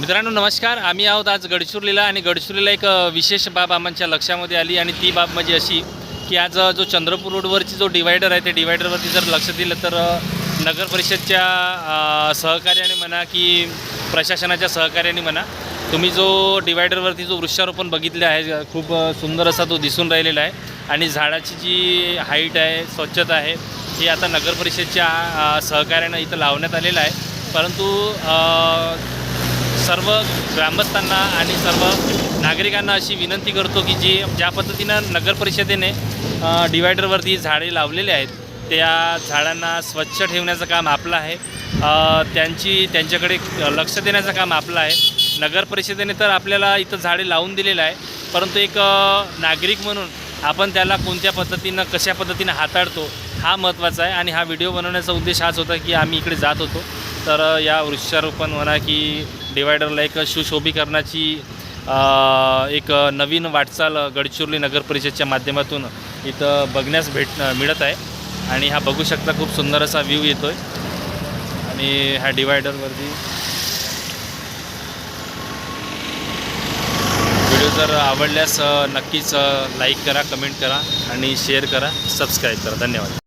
मित्रांनो नमस्कार. आम्ही आहोत आज गडचिरोलीला आणि गडचिरोलीला एक विशेष बाब आमच्या लक्षामध्ये आली आणि ती बाब म्हणजे अशी की आज जो चंद्रपूर रोडवरची जो डिवायडर आहे त्या डिवायडरवरती जर लक्ष दिलं तर नगर परिषदच्या सहकार्याने म्हणा की प्रशासनाच्या सहकार्याने म्हणा तुम्ही जो डिवायडरवरती जो वृक्षारोपण बघितले आहे खूप सुंदर असा तो दिसून राहिलेला आहे आणि झाडाची जी हाईट आहे स्वच्छता आहे हे आता नगर परिषदच्या सहकार्यानं इथं लावण्यात आलेलं आहे. परंतु सर्व ग्रामस्थांना आणि सर्व नागरिकांना अशी विनंती करतो की जी ज्या पद्धतीनं नगर परिषदेने डिवायडरवरती झाडे लावलेले आहेत त्या झाडांना स्वच्छ ठेवण्याचं काम आपलं आहे. त्यांची त्यांच्याकडे लक्ष देण्याचं काम आपलं आहे. नगर परिषदेने तर आपल्याला इथं झाडे लावून दिलेलं आहे परंतु एक नागरिक म्हणून आपण त्याला कोणत्या पद्धतीनं कशा पद्धतीनं हाताळतो हा महत्त्वाचा आहे. आणि हा व्हिडिओ बनवण्याचा उद्देश हाच होता की आम्ही इकडे जात होतो. तर या वृक्षारोपण म्हणा की डिवायडरला एक सुशोभीकरणाची एक नवीन वाटचाल गडचिरोली नगर परिषदच्या माध्यमातून इथं बघण्यास भेट मिळत आहे. आणि हा बघू शकता खूप सुंदर असा व्ह्यू येतो आहे आणि ह्या डिवायडरवरती व्हिडिओ जर आवडल्यास नक्कीच लाईक करा कमेंट करा आणि शेअर करा सबस्क्राईब करा. धन्यवाद.